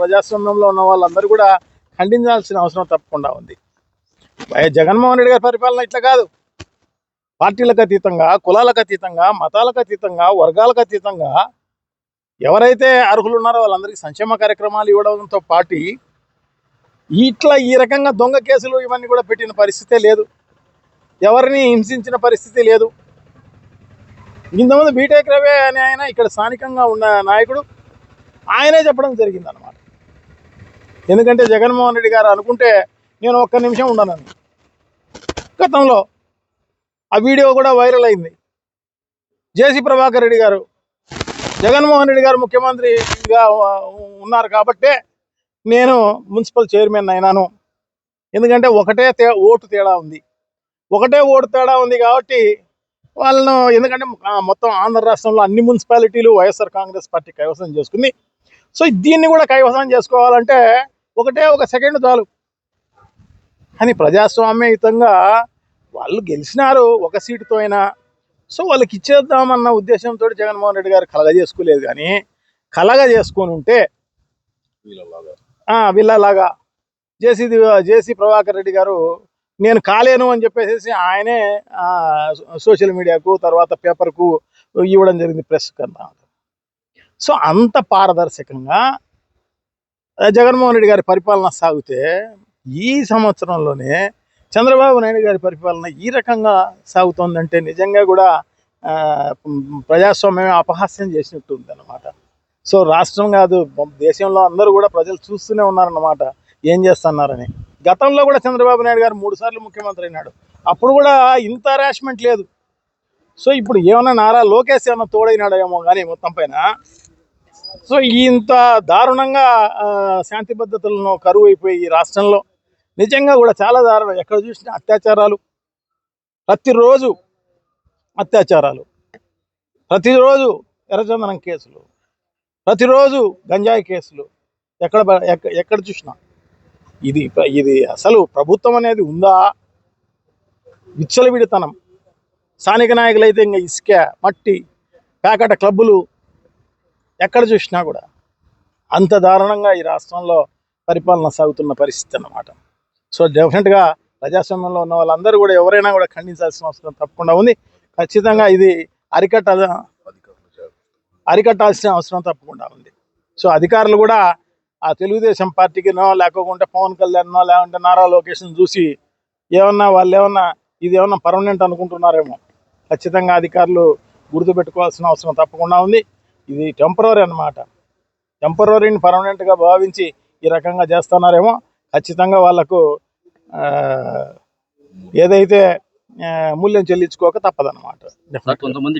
ప్రజాస్వామ్యంలో ఉన్న వాళ్ళందరూ కూడా ఖండించాల్సిన అవసరం తప్పకుండా ఉంది. జగన్మోహన్ రెడ్డి గారి పరిపాలన ఇట్లా కాదు. పార్టీలకు అతీతంగా కులాలకు అతీతంగా మతాలకు అతీతంగా వర్గాలకు అతీతంగా ఎవరైతే అర్హులు ఉన్నారో వాళ్ళందరికీ సంక్షేమ కార్యక్రమాలు ఇవ్వడంతో పాటు ఇట్లా ఈ రకంగా దొంగ కేసులు ఇవన్నీ కూడా పెట్టిన పరిస్థితే లేదు. ఎవరిని హింసించిన పరిస్థితి లేదు. ఇంతకుముందు బీటెక్ రవి అనే ఆయన ఇక్కడ స్థానికంగా ఉన్న నాయకుడు ఆయనే చెప్పడం జరిగిందనమాట ఎందుకంటే జగన్మోహన్ రెడ్డి గారు అనుకుంటే నేను ఒక్క నిమిషం ఉండనని. గతంలో ఆ వీడియో కూడా వైరల్ అయింది. జేసీ ప్రభాకర్ రెడ్డి గారు జగన్మోహన్ రెడ్డి గారు ముఖ్యమంత్రిగా ఉన్నారు కాబట్టే నేను మున్సిపల్ చైర్మన్ అయినాను. ఎందుకంటే ఒకటే తే ఓటు తేడా ఉంది. ఒకటే ఓటు తేడా ఉంది కాబట్టి వాళ్ళను ఎందుకంటే మొత్తం ఆంధ్ర రాష్ట్రంలో అన్ని మున్సిపాలిటీలు వైఎస్ఆర్ కాంగ్రెస్ పార్టీ కైవసం చేసుకుంది. సో దీన్ని కూడా కైవసం చేసుకోవాలంటే ఒకటే ఒక సెకండ్ చాలు. అని ప్రజాస్వామ్యయుతంగా వాళ్ళు గెలిచినారు ఒక సీటుతో అయినా. సో వాళ్ళకి ఇచ్చేద్దామన్న ఉద్దేశంతో జగన్మోహన్ రెడ్డి గారు కలగ చేసుకోలేదు కానీ కలగ చేసుకొని ఉంటే వీళ్ళలాగా. జేసీ జేసీ ప్రభాకర్ రెడ్డి గారు నేను కాలేను అని చెప్పేసి ఆయనే సోషల్ మీడియాకు తర్వాత పేపర్కు ఇవ్వడం జరిగింది ప్రెస్ కన్నా సో అంత పారదర్శకంగా జగన్మోహన్ రెడ్డి గారి పరిపాలన సాగితే ఈ సంవత్సరంలోనే చంద్రబాబు నాయుడు గారి పరిపాలన ఈ రకంగా సాగుతోందంటే నిజంగా కూడా ప్రజాస్వామ్యం అపహాస్యం చేసినట్టు ఉందన్నమాట. సో రాష్ట్రం కాదు దేశంలో అందరూ కూడా ప్రజలు చూస్తూనే ఉన్నారన్నమాట ఏం చేస్తున్నారని. గతంలో కూడా చంద్రబాబు నాయుడు గారు మూడు సార్లు ముఖ్యమంత్రి అయినాడు. అప్పుడు కూడా ఇంత హరాస్మెంట్ లేదు. సో ఇప్పుడు ఏమైనా నారా లోకేష్ ఏమైనా తోడైనాడేమో కానీ మొత్తం పైన సో ఇంత దారుణంగా శాంతి భద్రతలను కరువు అయిపోయి ఈ రాష్ట్రంలో నిజంగా కూడా చాలా దారుణం. ఎక్కడ చూసినా అత్యాచారాలు. ప్రతిరోజు అత్యాచారాలు. ప్రతిరోజు ఎర్రచందనం కేసులు. ప్రతిరోజు గంజాయి కేసులు. ఎక్కడ ఎక్కడ చూసినా. ఇది ఇది అసలు ప్రభుత్వం అనేది ఉందా? విచ్చలవిడితనం. స్థానిక నాయకులైతే ఇంకా ఇసుక మట్టి ప్యాకెట్ క్లబ్బులు ఎక్కడ చూసినా కూడా అంత దారుణంగా ఈ రాష్ట్రంలో పరిపాలన సాగుతున్న పరిస్థితి అన్నమాట. సో డెఫినెట్గా ప్రజాస్వామ్యంలో ఉన్న వాళ్ళందరూ కూడా ఎవరైనా కూడా ఖండించాల్సిన అవసరం తప్పకుండా ఉంది. ఖచ్చితంగా ఇది అరికట్ట అరికట్టాల్సిన అవసరం తప్పకుండా ఉంది. సో అధికారులు కూడా ఆ తెలుగుదేశం పార్టీకినో లేకపోతే పవన్ కళ్యాణ్నో లేకుంటే నారా లోకేష్ని చూసి ఏమన్నా వాళ్ళు ఏమన్నా ఇది ఏమన్నా పర్మనెంట్ అనుకుంటున్నారేమో. ఖచ్చితంగా అధికారులు గుర్తుపెట్టుకోవాల్సిన అవసరం తప్పకుండా ఉంది. ఇది టెంపరీ అన్నమాట. టెంపరీని పర్మనెంట్గా భావించి ఈ రకంగా చేస్తున్నారేమో ఖచ్చితంగా వాళ్ళకు ఆ, ఏదైతే మూల్యం చెల్లించుకోక తప్పదన్నమాట. కొంతమంది